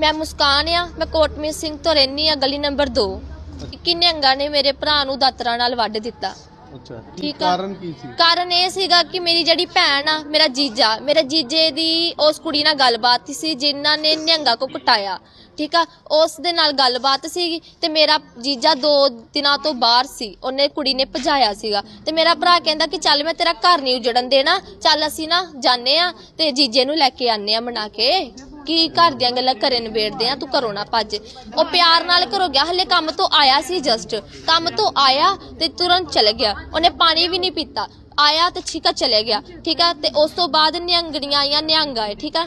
ਮੈਂ ਮੁਸਕਾਨ ਆ ਮੈਂ ਕੋਟਮੀਤ ਸਿੰਘ ਤੋਂ ਰਹਿੰਦੀ ਆ ਗਲੀ ਨੰਬਰ 2 ਕਿੰਨੇਂਗਾ ਨੇ ਮੇਰੇ ਭਰਾ ਨੂੰ ਦਾਤਰਾ ਨਾਲ ਵੱਢ ਦਿੱਤਾ। ਅੱਛਾ ਕੀ ਠੀਕ ਆ। ਕਾਰਨ ਕੀ ਸੀ? ਕਾਰਨ ਇਹ ਸੀਗਾ ਕਿ ਮੇਰੀ ਜਿਹੜੀ ਭੈਣ ਆ ਮੇਰਾ ਜੀਜਾ ਮੇਰੇ ਜੀਜੇ ਦੀ ਉਸ ਕੁੜੀ ਨਾਲ ਗੱਲਬਾਤ ਸੀ ਜਿਨ੍ਹਾਂ ਨੇ ਨਿਹੰਗਾ ਕੋ ਕੁਟਾਇਆ। ਠੀਕ ਆ? ਉਸ ਦੇ ਨਾਲ ਗੱਲਬਾਤ ਸੀਗੀ ਤੇ ਮੇਰਾ ਜੀਜਾ ਦੋ ਦਿਨਾਂ ਤੋਂ ਬਾਹਰ ਸੀ ਉਹਨੇ ਕੁੜੀ ਨੇ ਭਜਾਇਆ ਸੀਗਾ। ਤੇ ਮੇਰਾ ਭਰਾ ਕਹਿੰਦਾ ਕਿ ਚੱਲ ਮੈਂ ਤੇਰਾ ਘਰ ਨਹੀਂ ਉਜੜਨ ਦੇਣਾ ਚੱਲ ਅਸੀਂ ਨਾ ਜਾਣੇ ਆ ਤੇ ਜੀਜੇ ਨੂੰ ਲੈ ਕੇ ਆਨੇ ਆ ਮਨਾ ਕੇ। ਕੀ ਘਰ ਦੀਆਂ ਗੱਲਾਂ ਘਰੇ ਨਿਬੇੜਦੇ ਆ, ਤੂੰ ਘਰੋਂ ਨਾ ਭੱਜ। ਉਹ ਪਿਆਰ ਨਾਲ ਘਰੋਂ ਗਿਆ, ਹਲੇ ਕੰਮ ਤੋਂ ਆਇਆ ਸੀ ਜਸਟ ਕੰਮ ਤੋਂ ਆਇਆ ਤੇ ਤੁਰੰਤ ਚਲੇ ਗਿਆ। ਉਹਨੇ ਪਾਣੀ ਵੀ ਨਹੀਂ ਪੀਤਾ। ਆਇਆ ਤੇ ਛਿਕਾ ਚਲੇ ਗਿਆ। ਠੀਕ ਆ, ਤੇ ਉਸ ਤੋਂ ਬਾਅਦ ਨਿਹੰਗਣੀਆਂ ਆਈਆਂ ਨਿਹੰਗ ਆਏ, ਠੀਕ ਆ?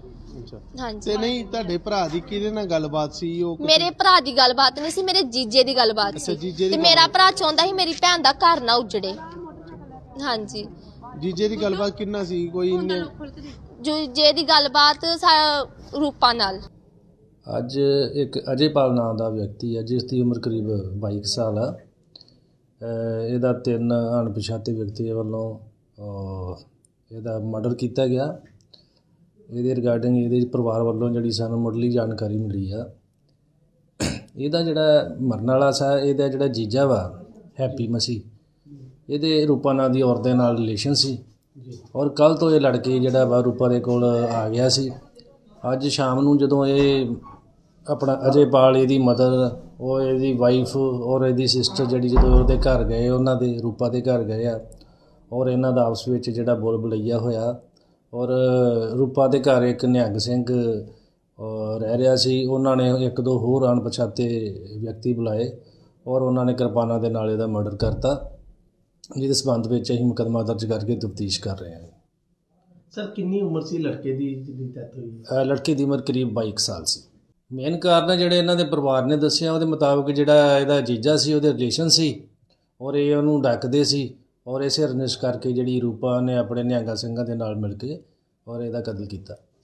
ਅੱਛਾ। ਹਾਂਜੀ ਤੇ ਨਹੀਂ ਤੁਹਾਡੇ ਭਰਾ ਦੀ ਕਿਹਦੇ ਨਾਲ ਗੱਲਬਾਤ ਸੀ ਉਹ ਮੇਰੇ ਭਰਾ ਦੀ ਗੱਲਬਾਤ ਨਹੀਂ ਸੀ ਮੇਰੇ ਜੀਜੇ ਦੀ ਗੱਲਬਾਤ ਅੱਛਾ, ਸੀ। ਜੀਜੇ ਦੀ ਤੇ ਮੇਰਾ ਭਰਾ ਚਾਹੁੰਦਾ ਸੀ ਮੇਰੀ ਭੈਣ ਦਾ ਘਰ ਨਾ ਉਜੜੇ। ਹਾਂਜੀ। ਜੀਜੇ ਦੀ ਗੱਲਬਾਤ ਕਿੰਨਾ ਸੀ? ਕੋਈ ਇੰਨੇ ਜੀਜੇ ਦੀ ਗੱਲਬਾਤ ਸਾ- ਰੂਪਾ ਨਾਲ। ਅੱਜ ਇੱਕ ਅਜੇਪਾਲ ਨਾਮ ਦਾ ਵਿਅਕਤੀ ਹੈ ਜਿਸ ਦੀ ਉਮਰ ਕਰੀਬ 22 ਕੁ ਸਾਲ ਆ। ਅਹ ਇਹਦਾ ਤਿੰਨ ਅਣਪਛਾਤੇ ਵਿਅਕਤੀਆਂ ਵੱਲੋਂ ਅਹ ਇਹਦਾ ਮਰਡਰ ਕੀਤਾ ਗਿਆ। ਇਹਦੇ ਰਿਗਾਰਡਿੰਗ ਇਹਦੇ ਪਰਿਵਾਰ ਵੱਲੋਂ ਜਿਹੜੀ ਸਾਨੂੰ ਮੁੱਢਲੀ ਜਾਣਕਾਰੀ ਮਿਲੀ ਆ। ਇਹਦਾ ਜਿਹੜਾ ਮਰਨ ਵਾਲਾ ਸਾ ਇਹਦਾ ਜਿਹੜਾ ਜੀਜਾ ਵਾ ਹੈਪੀ ਮਸੀ ਇਹਦੇ ਰੂਪਾ ਨਾਂ ਦੀ ਔਰਤ ਦੇ ਨਾਲ ਰਿਲੇਸ਼ਨ ਸੀ। ਔਰ ਕੱਲ ਤੋਂ ਇਹ ਲੜਕੇ ਜਿਹੜਾ ਵਾ ਰੂਪਾ ਦੇ ਕੋਲ ਆ ਗਿਆ ਸੀ। ਅੱਜ ਸ਼ਾਮ ਨੂੰ ਜਦੋਂ ਇਹ ਆਪਣਾ ਅਜੇਪਾਲ ਇਹਦੀ ਮਦਰ ਉਹ ਇਹਦੀ ਵਾਈਫ ਔਰ ਇਹਦੀ ਸਿਸਟਰ ਜਿਹੜੀ ਜਦੋਂ ਉਹਦੇ ਘਰ ਗਏ ਉਹਨਾਂ ਦੇ ਰੂਪਾ ਦੇ ਘਰ ਗਏ ਆ। ਔਰ ਇਹਨਾਂ ਦਾ ਆਪਸ ਵਿੱਚ ਜਿਹੜਾ ਬੋਲ ਬਲਈਆ ਹੋਇਆ। ਔਰ ਰੂਪਾ ਦੇ ਘਰ ਇੱਕ ਨਿਹੰਗ ਸਿੰਘ ਰਹਿ ਰਿਹਾ ਸੀ। ਉਹਨਾਂ ਨੇ ਇੱਕ ਦੋ ਹੋਰ ਅਣਪਛਾਤੇ ਵਿਅਕਤੀ ਬੁਲਾਏ ਔਰ ਉਹਨਾਂ ਨੇ ਕਿਰਪਾਨਾਂ ਦੇ ਨਾਲ ਇਹਦਾ ਮਰਡਰ ਕਰਤਾ ਜਿਹਦੇ ਸਬੰਧ ਵਿੱਚ ਅਸੀਂ ਮੁਕੱਦਮਾ ਦਰਜ ਕਰਕੇ ਤਫਤੀਸ਼ ਕਰ ਰਹੇ ਹਾਂ। ਸਰ ਕਿੰਨੀ ਉਮਰ ਸੀ ਲੜਕੇ ਦੀ ਜਿਹਦੀ ਡੈਥ ਹੋਈ? ਹੈ? ਲੜਕੀ ਦੀ ਉਮਰ ਕਰੀਬ 22 ਕੁ ਸਾਲ ਸੀ। ਮੇਨ ਕਾਰਨ ਜਿਹੜੇ ਇਹਨਾਂ ਦੇ ਪਰਿਵਾਰ ਨੇ ਦੱਸਿਆ ਉਹਦੇ ਮੁਤਾਬਕ ਜਿਹੜਾ ਇਹਦਾ ਜੀਜਾ ਸੀ ਉਹਦੇ ਰਿਲੇਸ਼ਨ ਸੀ ਔਰ ਇਹ ਉਹਨੂੰ ਡੱਕਦੇ ਸੀ। ਔਰ ਇਸੇ ਰੰਜਿਸ਼ ਕਰਕੇ ਜਿਹੜੀ ਰੂਪਾ ਨੇ ਆਪਣੇ ਨਿਹੰਗਾ ਸਿੰਘਾਂ ਦੇ ਨਾਲ ਮਿਲ ਕੇ ਔਰ ਇਹਦਾ ਕਤਲ ਕੀਤਾ।